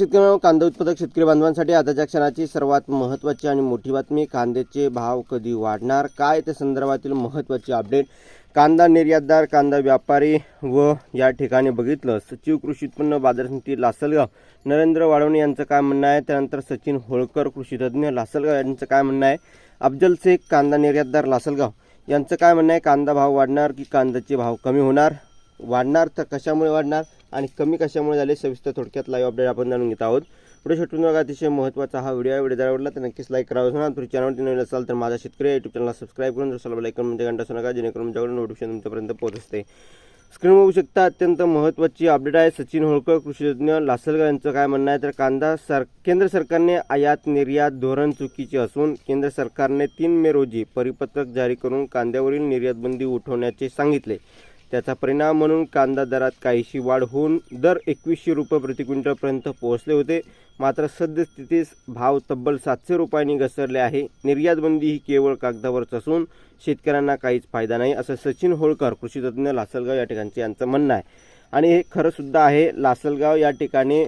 शेतकरी कांदा उत्पादक शेतकरी बांधवांसाठी आताच्या क्षणाची सर्वात महत्त्वाची आणि मोठी बातमी कांद्याचे भाव कधी वाढणार? काय त्या संदर्भातील महत्त्वाची अपडेट कांदा निर्यातदार कांदा व्यापारी व या ठिकाणी बघितलं सचिव कृषी उत्पन्न बाजार समिती लासलगाव. नरेंद्र वाळवणे यांचं काय म्हणणं आहे? त्यानंतर सचिन होळकर कृषीतज्ञ लासलगाव यांचं काय म्हणणं आहे? अफजल शेख कांदा निर्यातदार लासलगाव यांचं काय म्हणणं आहे? कांदा भाव वाढणार की कांद्याचे भाव कमी होणार? वाढणार तर कशामुळे वाढणार? आणि कमी कशामुळे झाले सविस्तर थोडक्यात लाईव्ह अपडेट आपण जाणून घेत आहोत. पुढे शेवटून बघा अतिशय महत्त्वाचा हा व्हिडिओ आहे. व्हिडिओ जर आवडला तर नक्कीच लाईक करावं ना तुम्ही चॅनलवरती नवीन असाल तर माझा शेतकरी युट्यूब चॅनलला सबस्क्राईब करून जसं लाईक म्हणजे घंटा असू नका जेणेकरून तुमच्याकडून नोटिफिकेशन तुमच्यापर्यंत पोहोचते स्क्रीन बघू शकता अत्यंत महत्त्वाची अपडेट आहे. सचिन होळकर कृषीतज्ञ लासलगाव यांचं काय म्हणणं आहे? तर कांदा सर केंद्र सरकारने आयात निर्यात धोरण चुकीचे असून केंद्र सरकारने तीन मे रोजी परिपत्रक जारी करून कांद्यावरील निर्यातबंदी उठवण्याचे सांगितले. त्याचा परिणाम म्हणून कांदा दरात काहीशी वाढ होऊन दर एकवीसशे रुपये प्रति क्विंटलपर्यंत पोहोचले होते. मात्र सद्यस्थितीस भाव तब्बल सातशे रुपयांनी घसरले आहे. निर्यातबंदी ही केवळ कागदावरच असून शेतकऱ्यांना काहीच फायदा नाही असं सचिन होळकर कृषीतज्ञ लासलगाव या ठिकाणचे यांचं म्हणणं आहे. आणि हे खरंसुद्धा आहे लासलगाव या ठिकाणी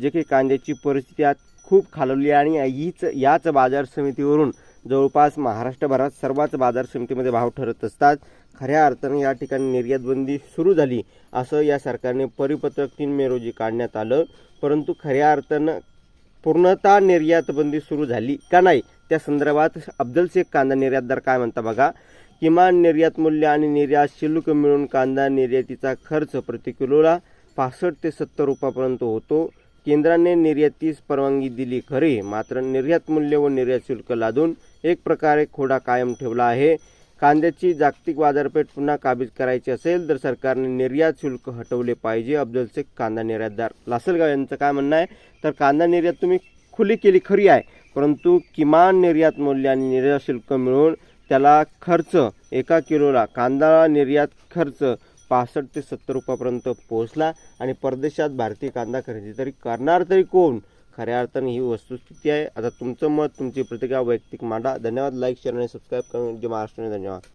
जे काही कांद्याची परिस्थिती आज खूप खालवली आहे आणि हीच याच बाजार समितीवरून जवळपास महाराष्ट्रभरात सर्वच बाजार समितीमध्ये भाव ठरत असतात. खऱ्या अर्थानं या ठिकाणी निर्यात बंदी सुरू झाली असं या सरकारने परिपत्रक तीन मे रोजी काढण्यात आलं. परंतु खऱ्या अर्थानं पूर्णतः निर्यातबंदी सुरू झाली का नाही? त्या संदर्भात अफजल शेख कांदा निर्यातदार काय म्हणता बघा? किमान निर्यात मूल्य आणि निर्यात शुल्क मिळून कांदा निर्यातीचा खर्च प्रति किलोला पासष्ट ते सत्तर रुपयापर्यंत होतो. केंद्राने निर्यातीस परवानगी दिली खरी मात्र निर्यात मूल्य व निर्यात शुल्क लादून एक प्रकारे खोडा कायम ठेवला आहे. कांद्याची जागतिक बाजारपेठ पुन्हा काबीज करायची असेल तर सरकारने निर्यात शुल्क हटवले पाहिजे. अफजल शेख कांदा निर्यातदार लासलगाव यांचं काय म्हणणं आहे? तर कांदा निर्यात तुम्ही खुली केली खरी आहे परंतु किमान निर्यात मूल्य आणि निर्यात शुल्क मिळून त्याला खर्च एका किलोला कांदा निर्यात खर्च पासष्ट ते सत्तर रुपयापर्यंत पोहोचला आणि परदेशात भारतीय कांदा खरेदी तरी करणार तरी कोण? खऱ्या अर्थाने ही वस्तुस्थिती आहे. आता तुमचं मत तुमची प्रतिक्रिया वैयक्तिक मांडा. धन्यवाद. लाईक शेअर आणि सबस्क्राईब करून जे महाराष्ट्राने धन्यवाद.